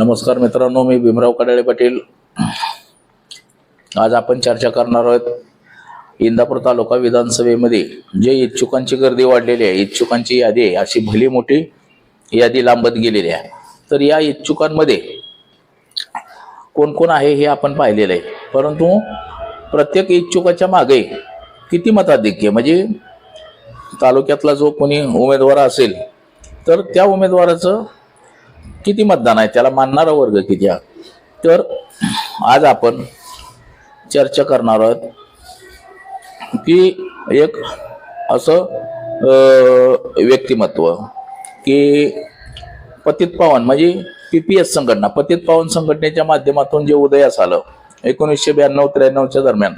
नमस्कार मित्रांनो मी भीमराव कडाळे पाटील. आज आपण चर्चा करणार आहोत इंदापूर तालुका विधानसभेमध्ये. जे इच्छुकांची गर्दी वाढलेली आहे इच्छुकांची यादी आहे अशी भली मोठी यादी लांबत गेलेली आहे. तर या इच्छुकांमध्ये कोण कोण आहे हे आपण पाहिलेलं आहे. परंतु प्रत्येक इच्छुकाच्या मागे किती मताधिक्य म्हणजे तालुक्यातला जो कोणी उमेदवार असेल तर त्या उमेदवाराचं किती मतदान आहे त्याला मानणारा वर्ग किती आहे? तर आज आपण चर्चा करणार आहोत की एक असं व्यक्तिमत्व की पतित पावन म्हणजे पी पी एस संघटना पतित पावन संघटनेच्या माध्यमातून जे उदयास आलं एकोणीसशे ब्याण्णव त्र्याण्णवच्या दरम्यान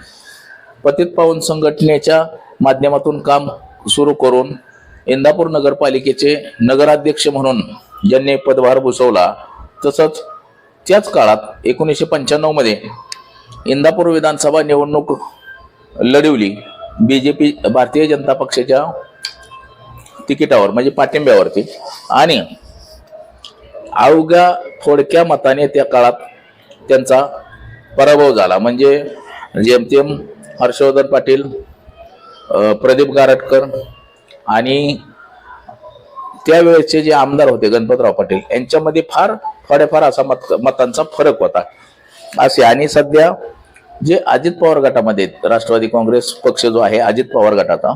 पतित पावन संघटनेच्या माध्यमातून काम सुरू करून इंदापूर नगरपालिकेचे नगराध्यक्ष म्हणून ज्यांनी पदभार भूषवला तसंच त्याच काळात एकोणीसशे पंच्याण्णवमध्ये इंदापूर विधानसभा निवडणूक लढवली. B J P Bharatiya Janata पक्षाच्या तिकिटावर म्हणजे पाठिंब्यावरती. आणि अवघ्या थोडक्या मताने त्या काळात त्यांचा पराभव झाला. म्हणजे जेमतेम हर्षवर्धन पाटील प्रदीप गारटकर आणि त्यावेळेचे जे आमदार होते गणपतराव पाटील यांच्यामध्ये फार थोड्याफार असा मत मतांचा फरक होता. असे आणि सध्या जे अजित पवार गटामध्ये आहेत, राष्ट्रवादी काँग्रेस पक्ष जो आहे अजित पवार गटाचा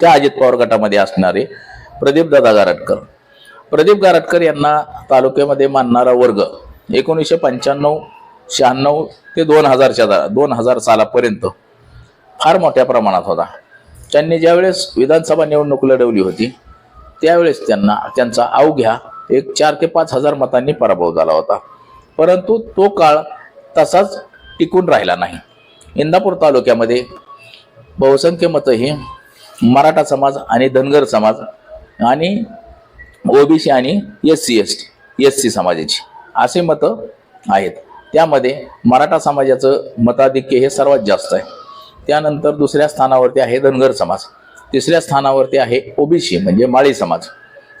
त्या अजित पवार गटामध्ये असणारे प्रदीप दादा गारटकर. प्रदीप गारटकर यांना तालुक्यामध्ये मानणारा वर्ग एकोणीसशे पंच्याण्णव शहाण्णव ते दोन हजारच्या दोन हजार सालापर्यंत फार मोठ्या प्रमाणात होता. त्यांनी ज्यावेळेस विधानसभा निवडणूक लढवली होती त्यावेळेस त्यांना त्यांचा अवघ्या एक चार ते पाच हजार मतांनी पराभव झाला होता. परंतु तो काळ तसाच टिकून राहिला नाही. इंदापूर तालुक्यामध्ये बहुसंख्य मतं ही मराठा समाज आणि धनगर समाज आणि ओबीसी आणि S C S T S C समाजाची असे मतं आहेत. त्यामध्ये मराठा समाजाचं मताधिक्य हे सर्वात जास्त आहे. त्यानंतर दुसऱ्या स्थानावरती आहे धनगर समाज. तिसऱ्या स्थानावरती आहे ओबीसी म्हणजे माळी समाज.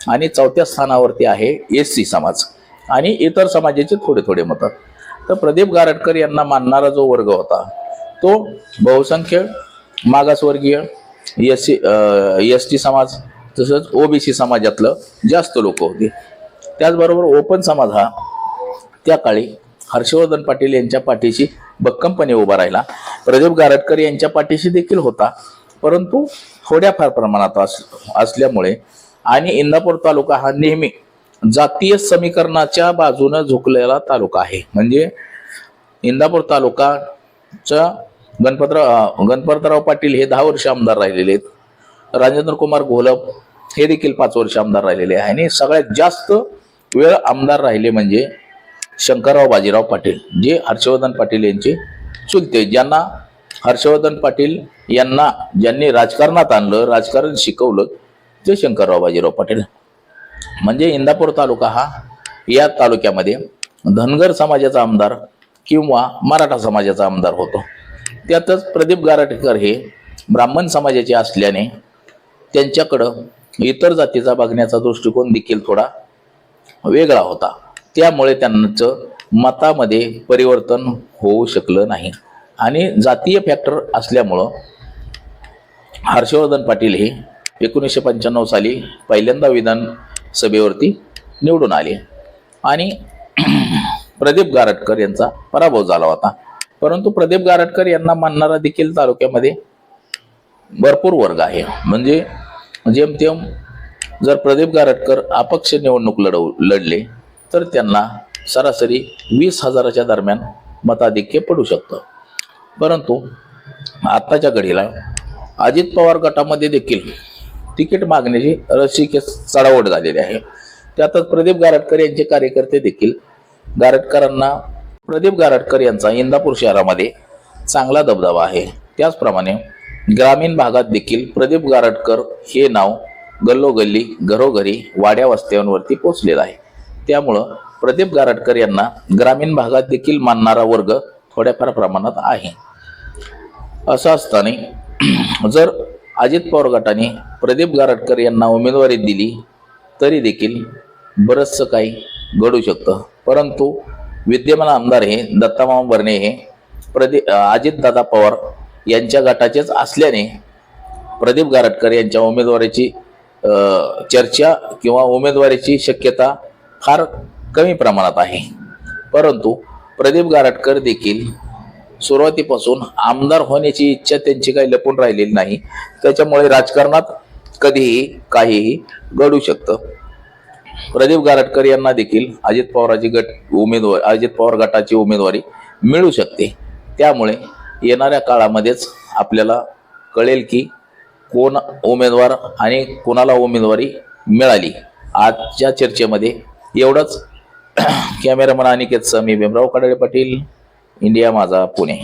आणि चौथ्या स्थानावरती आहे एस सी समाज. आणि इतर समाजाचे थोडे थोडे मतं. तर प्रदीप गारटकर यांना मानणारा जो वर्ग होता तो बहुसंख्य मागासवर्गीय एस सी एस टी समाज तसंच ओबीसी समाजातलं जास्त लोक होते. त्याचबरोबर ओपन समाज हा त्या काळी हर्षवर्धन पाटील यांच्या पाठीशी भक्कमपणे उभा राहिला. प्रदीप गारटकर यांच्या पाठीशी देखील होता. परंतु थोड्याफार प्रमाणात अस असल्यामुळे आणि इंदापूर तालुका हा नेहमी जातीय समीकरणाच्या बाजूनं झुकलेला तालुका आहे. म्हणजे इंदापूर तालुकाचा गणपतराव गणपतराव पाटील हे दहा वर्ष आमदार राहिलेले आहेत. राजेंद्र कुमार घोलप हे देखील पाच वर्ष आमदार राहिलेले आहे. आणि सगळ्यात जास्त वेळ आमदार राहिले म्हणजे शंकरराव बाजीराव पाटील जे हर्षवर्धन पाटील यांचे चुलते ज्यांना हर्षवर्धन पाटील यांना ज्यांनी राजकारणात आणलं राजकारण शिकवलं ते शंकरराव बाजीराव पाटील. म्हणजे इंदापूर तालुका हा या तालुक्यामध्ये धनगर समाजाचा आमदार किंवा मराठा समाजाचा आमदार होतो. त्यातच प्रदीप गारटकर हे ब्राह्मण समाजाचे असल्याने त्यांच्याकडं इतर जातीचा बघण्याचा दृष्टिकोन देखील थोडा वेगळा होता. त्यामुळे त्यांचं मतामध्ये परिवर्तन होऊ शकलं नाही. आणि जातीय फॅक्टर असल्यामुळं हर्षवर्धन पाटील हे एकोणीसशे पंच्याण्णव साली पहिल्यांदा विधानसभेवरती निवडून आले. आणि प्रदीप गारटकर यांचा पराभव झाला होता. परंतु प्रदीप गारटकर यांना मानणारा देखील तालुक्यामध्ये भरपूर वर्ग आहे. म्हणजे जेमतेम जर प्रदीप गारटकर अपक्ष निवडणूक लढव लढले तर त्यांना सरासरी वीस हजाराच्या दरम्यान मताधिक्य पडू शकतं. परंतु आत्ताच्या घडीला अजित पवार गटामध्ये देखील तिकीट मागण्याची रसिके चढावट झालेली आहे. त्यातच प्रदीप गारटकर यांचे कार्यकर्ते देखील गारटकरांना प्रदीप गारटकर यांचा इंदापूर शहरामध्ये चांगला दबदबा आहे. त्याचप्रमाणे ग्रामीण भागात देखील प्रदीप गारटकर हे नाव गल्लोगल्ली घरोघरी वाड्या वस्त्यांवरती पोचलेलं आहे. त्यामुळं प्रदीप गारटकर यांना ग्रामीण भागात देखील मानणारा वर्ग थोड्याफार प्रमाणात आहे. असं असताना जर अजित पवार गटाने प्रदीप गारटकर यांना उमेदवारी दिली तरी देखील बरंचसं काही घडू शकतं. परंतु विद्यमान आमदार हे दत्तामामा भरणे हे प्रदीप अजितदादा पवार यांच्या गटाचेच असल्याने प्रदीप गारटकर यांच्या उमेदवारीची चर्चा किंवा उमेदवारीची शक्यता फार कमी प्रमाणात आहे. परंतु प्रदीप गारटकर देखील सुरुवातीपासून आमदार होण्याची इच्छा त्यांची काही लपून राहिलेली नाही. त्याच्यामुळे राजकारणात कधीही काहीही घडू शकतं. प्रदीप गारटकर यांना देखील अजित पवाराची गट उमेदवार अजित पवार गटाची उमेदवारी मिळू शकते. त्यामुळे येणाऱ्या काळामध्येच आपल्याला कळेल की कोण उमेदवार आणि कोणाला उमेदवारी मिळाली. आजच्या चर्चेमध्ये एवढंच. कॅमेरामन अनिकेतचं मी भीमराव काडळे पाटील इंडिया माझा पुणे.